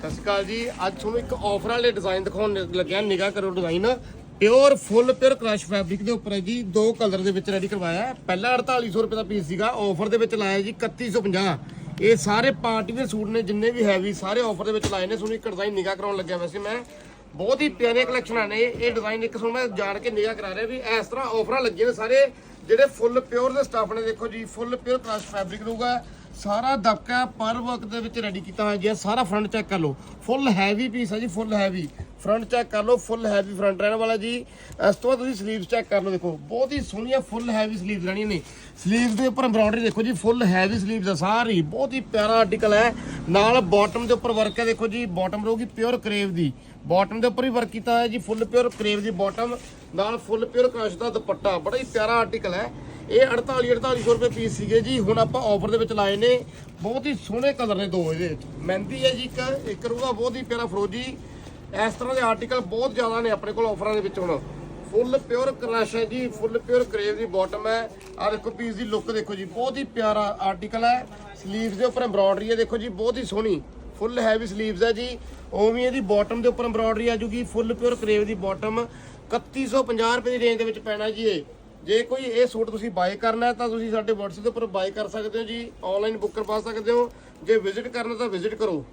ਸਤਿ ਸ਼੍ਰੀ ਅਕਾਲ ਜੀ। ਅੱਜ ਤੁਹਾਨੂੰ ਇੱਕ ਆਫਰ ਵਾਲੇ ਡਿਜ਼ਾਈਨ ਦਿਖਾਉਣ ਲੱਗਿਆ, ਨਿਗਾਹ ਕਰੋ design pure full pure crush fabric ਦੇ ਉੱਪਰ ਹੈ ਜੀ। ਦੋ ਕਲਰ ਦੇ ਵਿੱਚ ਰੈਡੀ ਕਰਵਾਇਆ ਹੈ। ਪਹਿਲਾ 4800 ਰੁਪਏ ਦਾ ਪੀਸ ਸੀਗਾ। ਆਫਰ ਦੇ ਵਿੱਚ ਲਾਇਆ ਜੀ 3150 ਇਹ ਸਾਰੇ ਪਾਰਟੀ ਦੇ ਸੂਟ ਨੇ, ਜਿੰਨੇ ਵੀ ਹੈਵੀ ਸਾਰੇ ਆਫਰ ਦੇ ਵਿੱਚ ਲਾਏ ਨੇ। ਤੁਹਾਨੂੰ ਇੱਕ ਡਿਜ਼ਾਈਨ ਨਿਗਾਹ ਕਰਾਉਣ ਲੱਗਿਆ ਵੈਸੇ ਮੈਂ। ਬਹੁਤ ਹੀ ਪਿਆਰੇ ਕਲੈਕਸ਼ਨਾਂ ਨੇ। ਇਹ ਡਿਜ਼ਾਈਨ ਇੱਕ ਤੁਹਾਨੂੰ ਮੈਂ ਜਾਣ ਕੇ ਨਿਗਾਹ ਕਰਾ ਰਿਹਾ ਵੀ ਇਸ ਤਰ੍ਹਾਂ ਆਫਰਾਂ ਲੱਗੀਆਂ ਨੇ ਸਾਰੇ। ਜਿਹੜੇ ਫੁੱਲ ਪਿਓਰ ਦੇ ਸਟਾਫ ਨੇ, ਦੇਖੋ ਜੀ ਫੁੱਲ ਪਿਓਰ ਕ੍ਰਸ਼ ਫੈਬਰਿਕ ਰਹੂਗਾ। ਸਾਰਾ ਦਬਕਾ ਪਰ ਵਰਕ ਦੇ ਵਿੱਚ ਰੈਡੀ ਕੀਤਾ ਹੋਇਆ ਜੀ ਇਹ ਸਾਰਾ ਫਰੰਟ ਚੈੱਕ ਕਰ ਲਓ। ਫੁੱਲ ਹੈਵੀ ਪੀਸ ਹੈ ਜੀ ਫੁੱਲ ਹੈਵੀ ਫਰੰਟ ਚੈੱਕ ਕਰ ਲਓ ਫੁੱਲ ਹੈਵੀ ਫਰੰਟ ਰਹਿਣ ਵਾਲਾ ਜੀ। ਇਸ ਤੋਂ ਬਾਅਦ ਤੁਸੀਂ ਸਲੀਵਸ ਚੈੱਕ ਕਰ ਲਓ, ਦੇਖੋ। ਬਹੁਤ ਹੀ ਸੋਹਣੀਆਂ ਫੁੱਲ ਹੈਵੀ ਸਲੀਵਸ ਰਹਿਣੀਆਂ ਨੇ। ਸਲੀਵਸ ਦੇ ਉੱਪਰ ਐਮਬ੍ਰਾਇਡਰੀ ਦੇਖੋ ਜੀ ਫੁੱਲ ਹੈਵੀ ਸਲੀਵਸ ਆ ਸਾਰੀ। ਬਹੁਤ ਹੀ ਪਿਆਰਾ ਆਰਟੀਕਲ ਹੈ। ਨਾਲ ਬਾਟਮ ਦੇ ਉੱਪਰ ਵਰਕ ਹੈ, ਦੇਖੋ ਜੀ। ਬਾਟਮ ਰਹੂਗੀ ਪਿਓਰ ਕਰੇਵ ਦੀ। ਬਾਟਮ ਦੇ ਉੱਪਰ ਵੀ ਵਰਕ ਕੀਤਾ ਹੋਇਆ ਜੀ ਫੁੱਲ ਪਿਓਰ ਕਰੇਵ ਦੀ ਬਾਟਮ ਨਾਲ ਫੁੱਲ ਪਿਓਰ ਕ੍ਰਸ਼ ਦਾ ਦੁਪੱਟਾ। ਬੜਾ ਹੀ ਪਿਆਰਾ ਆਰਟੀਕਲ ਹੈ। ਇਹ 48 4800 ਰੁਪਏ ਪੀਸ ਸੀਗੇ ਜੀ। ਹੁਣ ਆਪਾਂ ਆਫਰ ਦੇ ਵਿੱਚ ਲਾਏ ਨੇ ਬਹੁਤ ਹੀ ਸੋਹਣੇ ਕਲਰ ਨੇ ਦੋ ਇਹਦੇ ਵਿੱਚ। ਮਹਿੰਦੀ ਹੈ ਜੀ ਇੱਕ ਇੱਕ ਰਹੂਗਾ ਬਹੁਤ ਹੀ ਪਿਆਰਾ ਫਰੋਜੀ। ਇਸ ਤਰ੍ਹਾਂ ਦੇ ਆਰਟੀਕਲ ਬਹੁਤ ਜ਼ਿਆਦਾ ਨੇ ਆਪਣੇ ਕੋਲ ਆਫਰਾਂ ਦੇ ਵਿੱਚ ਹੁਣ। ਫੁੱਲ ਪਿਓਰ ਕ੍ਰਸ਼ ਹੈ ਜੀ ਫੁੱਲ ਪਿਓਰ ਕਰੇਵ ਦੀ ਬਾਟਮ ਹੈ। ਆ ਦੇਖੋ ਪੀਸ ਦੀ ਲੁੱਕ ਦੇਖੋ ਜੀ, ਬਹੁਤ ਹੀ ਪਿਆਰਾ ਆਰਟੀਕਲ ਹੈ। ਸਲੀਵਸ ਦੇ ਉੱਪਰ ਐਮਬ੍ਰਾਇਡਰੀ ਹੈ, ਦੇਖੋ ਜੀ, ਬਹੁਤ ਹੀ ਸੋਹਣੀ। ਫੁੱਲ ਹੈਵੀ ਸਲੀਵਸ ਹੈ ਜੀ। ਉਵੇਂ ਇਹਦੀ ਬਾਟਮ ਦੇ ਉੱਪਰ ਐਮਬ੍ਰਾਇਡਰੀ ਆ ਜੂਗੀ ਫੁੱਲ ਪਿਓਰ ਕਰੇਵ ਦੀ ਬਾਟਮ 3150 ਰੁਪਏ ਦੀ ਰੇਂਜ ਦੇ ਵਿੱਚ ਪੈਣਾ ਜੀ ਇਹ। ਜੇ ਕੋਈ ਇਹ ਸੂਟ ਤੁਸੀਂ ਬਾਏ ਕਰਨਾ ਹੈ ਤਾਂ ਤੁਸੀਂ ਸਾਡੇ WhatsApp ਦੇ ਉੱਪਰ ਬਾਏ ਕਰ ਸਕਦੇ ਹੋ ਜੀ ਆਨਲਾਈਨ ਬੁੱਕ ਕਰਵਾ ਸਕਦੇ ਹੋ। ਜੇ ਵਿਜ਼ਿਟ ਕਰਨਾ ਤਾਂ ਵਿਜ਼ਿਟ ਕਰੋ।